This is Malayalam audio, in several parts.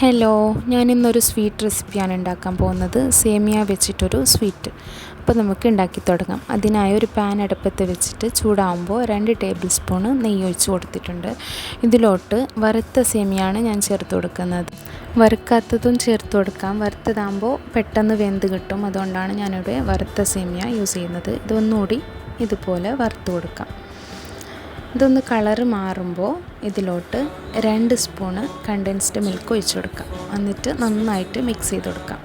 ഹലോ ഞാനിന്നൊരു സ്വീറ്റ് റെസിപ്പിയാണ് ഉണ്ടാക്കാൻ പോകുന്നത്. സേമിയ വെച്ചിട്ടൊരു സ്വീറ്റ്. അപ്പോൾ നമുക്ക് ഉണ്ടാക്കി തുടങ്ങാം. അതിനായി ഒരു പാൻ അടുപ്പത്ത് വെച്ചിട്ട് ചൂടാവുമ്പോൾ രണ്ട് ടേബിൾ സ്പൂണ് നെയ്യ് ഒഴിച്ച് കൊടുത്തിട്ടുണ്ട്. ഇതിലോട്ട് വറുത്ത സേമിയാണ് ഞാൻ ചേർത്ത് കൊടുക്കുന്നത്. വറുക്കാത്തതും ചേർത്ത് കൊടുക്കാം. വറുത്തതാകുമ്പോൾ പെട്ടെന്ന് വെന്ത് കിട്ടും. അതുകൊണ്ടാണ് ഞാനിവിടെ വറുത്ത സേമിയ യൂസ് ചെയ്യുന്നത്. ഇതൊന്നുകൂടി ഇതുപോലെ വറുത്ത് കൊടുക്കാം. ഇതൊന്ന് കളറ് മാറുമ്പോൾ ഇതിലോട്ട് രണ്ട് സ്പൂണ് കണ്ടൻസ്ഡ് മിൽക്ക് ഒഴിച്ചു കൊടുക്കാം. എന്നിട്ട് നന്നായിട്ട് മിക്സ് ചെയ്ത് കൊടുക്കാം.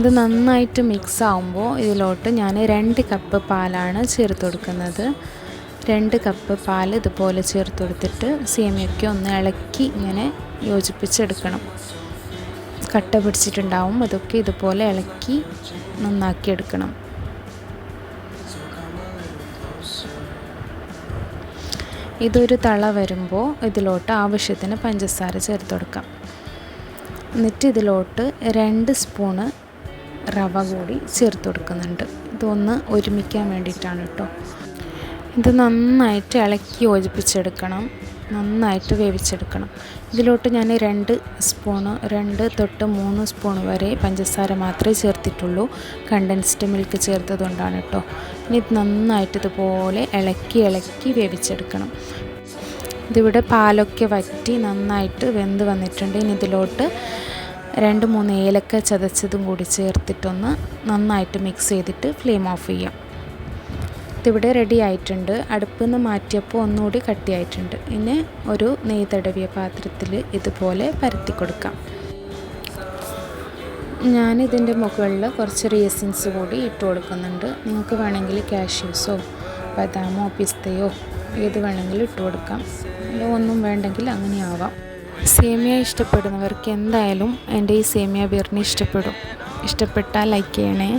ഇത് നന്നായിട്ട് മിക്സ് ആവുമ്പോൾ ഇതിലോട്ട് ഞാൻ രണ്ട് കപ്പ് പാലാണ് ചേർത്ത് കൊടുക്കുന്നത്. രണ്ട് കപ്പ് പാൽ ഇതുപോലെ ചേർത്ത് കൊടുത്തിട്ട് സേമിയൊക്കെ ഒന്ന് ഇളക്കി ഇങ്ങനെ യോജിപ്പിച്ചെടുക്കണം. കട്ട പിടിച്ചിട്ടുണ്ടാവും. അതൊക്കെ ഇതുപോലെ ഇളക്കി നന്നാക്കി എടുക്കണം ഇതൊരു തള വരുമ്പോൾ ഇതിലോട്ട് ആവശ്യത്തിന് പഞ്ചസാര ചേർത്ത് കൊടുക്കാം. എന്നിട്ട് ഇതിലോട്ട് രണ്ട് സ്പൂണ് റവ കൂടി ചേർത്ത് കൊടുക്കുന്നുണ്ട്. ഇതൊന്ന് ഒരുമിക്കാൻ വേണ്ടിയിട്ടാണ് കേട്ടോ. ഇത് നന്നായിട്ട് ഇളക്കി യോജിപ്പിച്ചെടുക്കണം. നന്നായിട്ട് വേവിച്ചെടുക്കണം. ഇതിലോട്ട് ഞാൻ രണ്ട് സ്പൂണ് രണ്ട് തൊട്ട് മൂന്ന് സ്പൂൺ വരെ പഞ്ചസാര മാത്രമേ ചേർത്തിട്ടുള്ളൂ. കണ്ടൻസ്ഡ് മിൽക്ക് ചേർത്തതുകൊണ്ടാണ് കേട്ടോ ഇനി ഇത് നന്നായിട്ട് ഇതുപോലെ ഇളക്കി ഇളക്കി വേവിച്ചെടുക്കണം. ഇതിവിടെ പാലൊക്കെ വറ്റി നന്നായിട്ട് വെന്ത് വന്നിട്ടുണ്ട്. ഇനി ഇതിലോട്ട് രണ്ട് മൂന്ന് ഏലക്ക ചതച്ചതും കൂടി ചേർത്തിട്ടൊന്ന് നന്നായിട്ട് മിക്സ് ചെയ്തിട്ട് ഫ്ലെയിം ഓഫ് ചെയ്യാം. ഇതിവിടെ റെഡി ആയിട്ടുണ്ട്. അടുപ്പിൽ നിന്ന് മാറ്റിയപ്പോൾ ഒന്നുകൂടി കട്ടിയായിട്ടുണ്ട്. ഇനി ഒരു നെയ്തടവിയ പാത്രത്തിൽ ഇതുപോലെ പരത്തി കൊടുക്കാം. ഞാനിതിന്റെ മുകളിൽ കുറച്ച് റീസൻസ് കൂടി ഇട്ട് കൊടുക്കുന്നുണ്ട്. നിങ്ങൾക്ക് വേണമെങ്കിൽ കാഷ്യൂസോ ബദാമോ പിസ്തയോ ഏത് വേണമെങ്കിലും ഇട്ട് കൊടുക്കാം. അല്ല ഒന്നും വേണ്ടെങ്കിൽ അങ്ങനെ ആവാം. സേമിയ ഇഷ്ടപ്പെടുന്നവർക്ക് എന്തായാലും എന്റെ ഈ സേമിയ ബിർണി ഇഷ്ടപ്പെടും. ഇഷ്ടപ്പെട്ടാൽ ലൈക്ക് ചെയ്യണേ.